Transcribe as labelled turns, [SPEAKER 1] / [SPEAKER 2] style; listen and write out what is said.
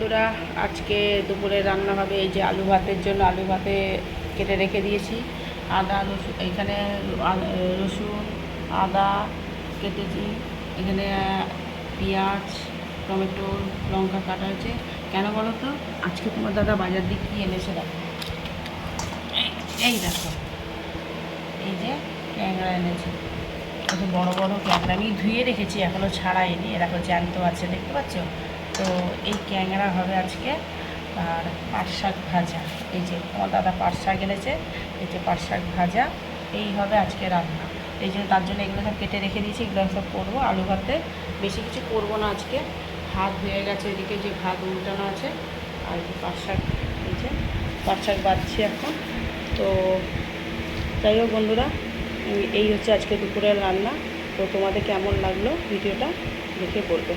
[SPEAKER 1] বন্ধুরা, আজকে দুপুরে রান্না হবে এই যে আলু ভাতের জন্য। আলু ভাতে কেটে রেখে দিয়েছি। আদা, রসুন, এখানে রসুন, আদা কেটেছি। এখানে পেঁয়াজ, টমেটো, লঙ্কা কাটা হয়েছে কেন বলো তো? আজকে তোমার দাদা বাজার দিক কি এনেছে দেখো। এই- দেখো। এই যে ক্যাংড়া এনেছে। বড় বড় ক্যাংড়া আমি ধুয়ে রেখেছি এখনও ছাড়াইনি। এরকম জ্যান্ত আছে, দেখতে পাচ্ছ? তো এই ক্যাংরা হবে আজকে আর পাট শাক ভাজা। এই যে আমার দাদা পাট শাক এনেছে, এই যে পাট শাক ভাজা, এই হবে আজকে রান্না। এই জন্য তার জন্য এগুলো সব কেটে রেখে দিয়েছি, এগুলো সব করব আলু ভাতে। বেশি কিছু করব না আজকে। ভাত হয়ে গেছে এদিকে যে ভাত উল্টানো আছে, আর পাট শাক, এই যে পাট শাক বাঁধছি এখন। তো যাই হোক বন্ধুরা, এই হচ্ছে আজকে দুপুরের রান্না। তো তোমাদের কেমন লাগল ভিডিওটা দেখে বলবে।